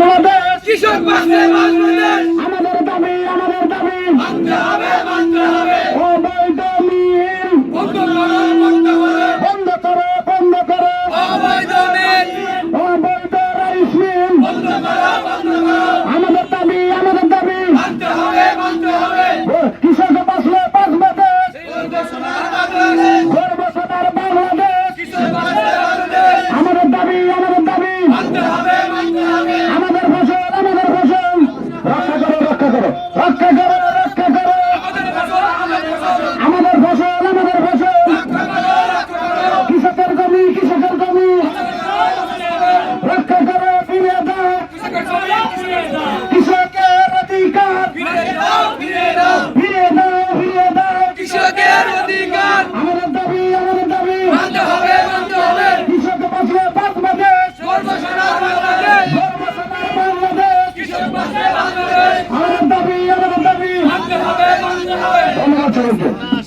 বাংলাদেশ। কৃষক বাঁচবে বাংলাদেশ। আমাদের দাবি আমাদের দাবি। মানতে হবে মানতে হবে। অবৈধ মিল বন্ধ করো বন্ধ করো। বন্ধ করো বন্ধ করো। অবৈধ মিল অবৈধ রাইস মিল বন্ধ করো বন্ধ করো। আমাদের দাবি আমাদের দাবি। মানতে হবে মানতে হবে। কৃষক বাঁচলে বাঁচবে দেশ। সোনার বাংলাদেশ। গর্ব সোনার বাংলাদেশ। আমাদের ফসল আমাদের ফসল। রক্ষা করো রক্ষা করো রক্ষা করো রক্ষা করো আমাদের ফসল আমাদের ফসল আমাদের ফসল আমাদের ফসল রক্ষা করো রক্ষা করো কৃষকের জমি কৃষকের জমি রক্ষা করো ফিরে দাও কৃষকের জমি ফিরিয়ে দাও কৃষকের অধিকার ফিরিয়ে দাও ফিরিয়ে দাও ফিরে দাও ফিরে দাও কৃষকের অধিকার আমাদের দাবি আমাদের দাবি মানতে হবে মানতে হবে কৃষক বাঁচলে বাংলাদেশ সর্বসেনা বাংলাদেশ গর্ব সোনার বাংলাদেশ কৃষক বাঁচবে বাংলাদেশ